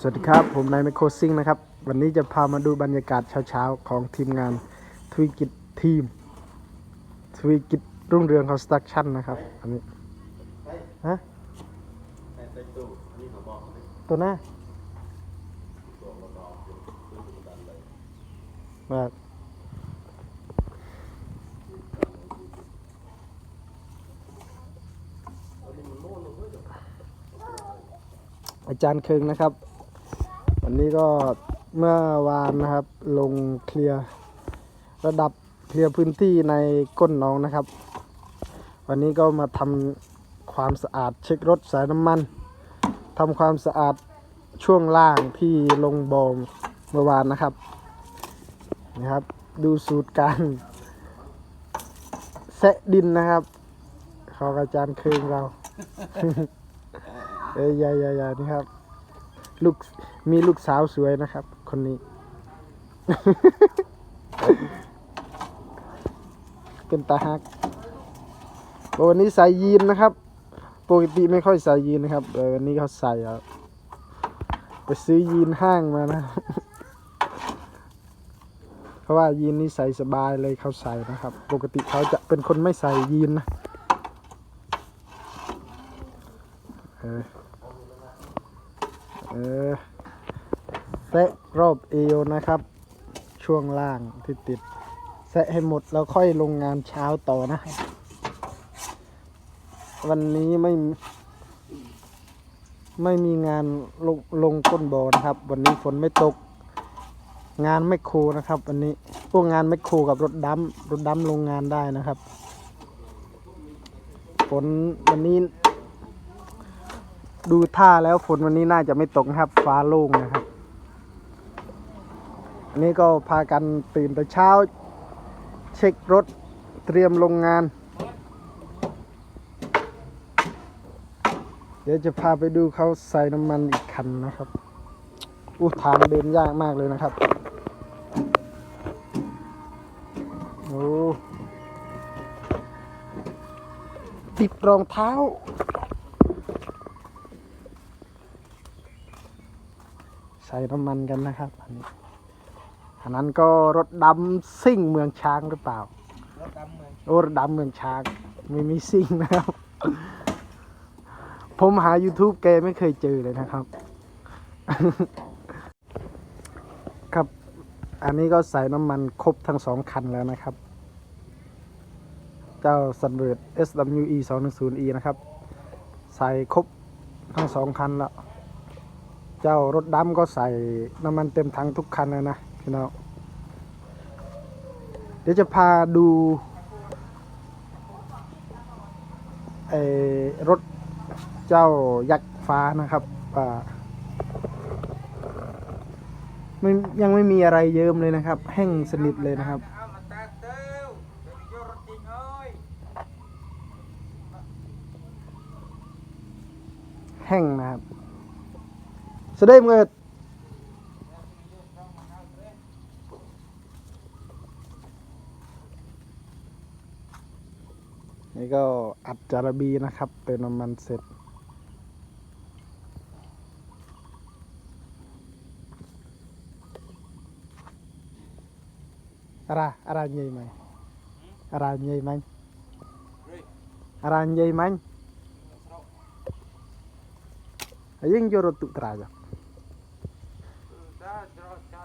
สวัสดีครับ ผมนายไมโครซิงนะครับ วันนี้จะพามาดูบรรยากาศเช้าๆ ของทีมงานทวิกิจทีมทวิกิจรุ่งเรืองคอนสตรักชั่นนะครับ อันนี้ฮะตัวหน้าแบบอาจารย์เคิงนะครับ วันนี้ก็เมื่อวานนะครับ ลงเคลียร์ระดับเคลียร์พื้นที่ในก้นน้องนะครับ วันนี้ก็มาทำความสะอาดเช็ครถสายน้ำมันทำความสะอาดช่วงล่างที่ลงบอมเมื่อวานนะครับนะครับ ดูสูตรการแซะดินนะครับขออาจารย์คืองเราเอ้ยยายยายนี่ครับ ลูกมีลูกสาวสวยนะครับ คนนี้ เป็นตาฮักวันนี้ใส่ยีนนะครับ ปกติไม่ค่อยใส่ยีนนะครับวันนี้เขาใส่ครับไปซื้อยีนห้างมานะ เพราะว่ายีนนี่ใส่สบายเลยเขาใส่นะครับ ปกติเขาจะเป็นคนไม่ใส่ยีนนะเออ ออแซะรอบเอวนะครับ ช่วงล่างที่ติดแซะให้หมดแล้วค่อยลงงานเช้าต่อนะ วันนี้ไม่ ไม่มีงานลงลงก้นบ่อนะครับ วันนี้ฝนไม่ตก งานไม่โครนะครับ วันนี้พวกงานไม่โครกับรถดำรถดำลงงานได้นะครับ ฝนวันนี้ ดูท่าแล้วฝนวันนี้น่าจะไม่ตกนะครับ ฟ้าโล่งนะครับ อันนี้ก็พากันตื่นแต่เช้า เช็ครถเตรียมลงงาน เดี๋ยวจะพาไปดูเขาใส่น้ำมันอีกคันนะครับอู้ทางเดินยากมากเลยนะครับโอ้ติดรองเท้า ใส่น้ำมันกันนะครับ อันนี้ อันนั้นก็รถดำซิ่งเมืองช้างหรือเปล่า รถดำเมืองโอ้รถดำเมืองช้าง ไม่มีซิ่งนะครับ ผมหา YouTube แกไม่เคยเจอเลยนะครับ ครับ อันนี้ก็ใส่น้ำมันครบทั้งสองคันแล้วนะครับ เจ้า Sunbird SWE 210E นะครับ ใส่ครบทั้งสองคันแล้ว เจ้ารถดำก็ใส่น้ำมันเต็มถังทุกคันเลยนะพี่น้องเดี๋ยวจะพาดูไอ้รถเจ้ายักษ์ฟ้านะครับว่าไม่ยังไม่มีอะไรเยิ้มเลยนะครับ แห้งสนิทเลยนะครับ แห้งนะครับ แสดงเงิดนี่ก็อัดจารบีนะครับเติมน้ำมันเสร็จอะไรอะไรใหญ่ไหมอะไรใหญ่ไหมเฮ้ยอะไรใหญ่ไหมยิ่งโยรตุตราจ้ะตาจะรอชาตาลูกเราตัว คุย